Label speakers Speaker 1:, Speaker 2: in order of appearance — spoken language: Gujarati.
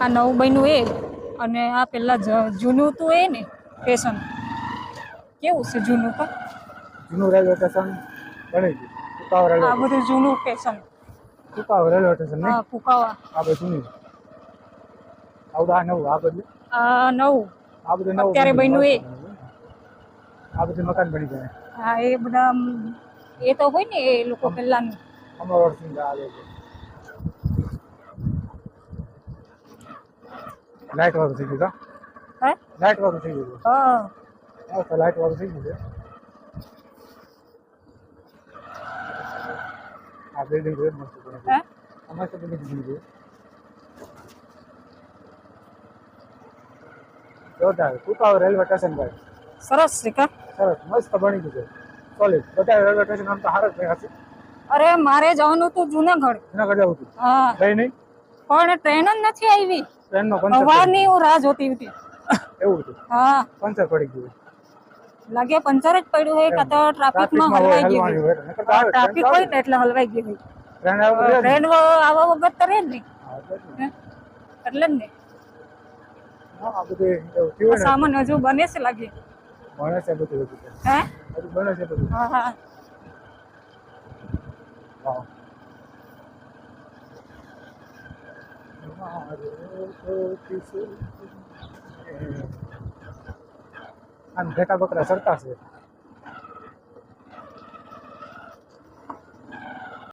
Speaker 1: આ નવું બન્યું એ અને આ પેલા જ- જૂનું હતું એ ને સ્ટેશન કેવું છે જૂનું પણ?
Speaker 2: જૂનું રેલવે સ્ટેશન બની ગયું.
Speaker 1: આ બધું જૂનું સ્ટેશન
Speaker 2: પુકાવ રેલવે સ્ટેશન
Speaker 1: હા કુકાવા.
Speaker 2: આ બધું જૂનું. આવડું આ નવું આ બધું?
Speaker 1: આ નવું.
Speaker 2: આ બધું નવું
Speaker 1: અત્યારે બન્યું. એ.
Speaker 2: આ બધું મકાન બની ગયા.
Speaker 1: હા એ બધા એ તો હોય ને એ લોકો પહેલાનું.
Speaker 2: અમર સિંહ આ લોકો. લાઇટ વાળું થઈ ગયું
Speaker 1: હે?
Speaker 2: લાઇટ વાળું થઈ ગયું.
Speaker 1: હા.
Speaker 2: તો લાઇટ વાળું થઈ ગયું આ બિલ્ડિંગ જોઈએ મસ્ત
Speaker 1: હે.
Speaker 2: આ મસ્ત બિલ્ડિંગ બની ગઈ જોરદાર. કુકાવ રેલવે સ્ટેશન ભાઈ
Speaker 1: સરસ છે
Speaker 2: સરસ. મસ્ત બની ગયું છે. સોલિડ બધા રેલવે સ્ટેશન આમ તો હાર જ ગયા છે.
Speaker 1: અરે મારે જવાનું હતું જુનાગઢ.
Speaker 2: જુનાગઢ જવું હતું?
Speaker 1: હા.
Speaker 2: ગઈ નહીં?
Speaker 1: પણ ટ્રેન જ નથી આવી.
Speaker 2: ટ્રેનનો પંચર
Speaker 1: સવારની હું રાહ જોતી હતી.
Speaker 2: એવું હતું?
Speaker 1: હા.
Speaker 2: પંચર પડી ગયું
Speaker 1: લાગે પંચર જ પડ્યું હોય કાં તો ટ્રાફિકમાં હલવાઈ ગયું ટ્રાફિક હોય. ને એટલે હલવાઈ ગયું હોય.
Speaker 2: ટ્રેન આવે
Speaker 1: ટ્રેન આવા વગર તો રહે જ નહીં
Speaker 2: એટલે જ ને.
Speaker 1: ને.
Speaker 2: ને
Speaker 1: સામાન હજુ બને છે લાગે.
Speaker 2: બને છે બધું બધું
Speaker 1: હે?
Speaker 2: બને છે બધું.
Speaker 1: હા.
Speaker 2: હા. આમ ઘેટા બકરા સરતા છે.